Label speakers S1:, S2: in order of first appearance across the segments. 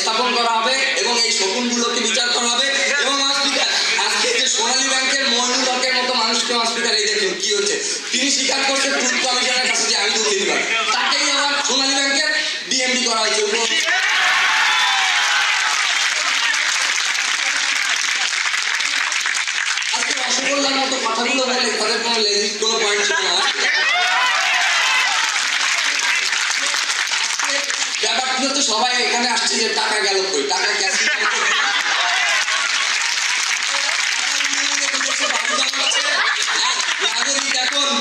S1: স্থাপন করা হবে এবং এই শকুনগুলোকে বিচার করা হবে। এবং স্পিকার আজকে যে সোনালী ব্যাংকের মইনুল হকের মতো মানুষকে স্পিকার এই দেখুন কি হচ্ছে। তিনি স্বীকার করছেন ট্রুথ কমিশনের কাছে যে আমি দুর্নীতিবাদ তাকেই আবার সোনালী ব্যাংকের ডিএমডি করা হয়েছে। আজকে মতো কথাগুলো তাদের কোনো পয়েন্ট ছিল না আজকে ব্যাপারটি হচ্ছে সবাই এখানে আসছে যে টাকা গেল কই? টাকা ক্যাশ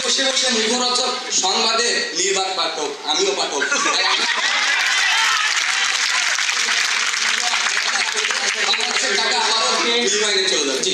S1: বসে বসে মুখরোচক সংবাদে নির্বাক পাঠক, আমিও পাঠক। টাকা বিনিময়ে চলে যাচ্ছে।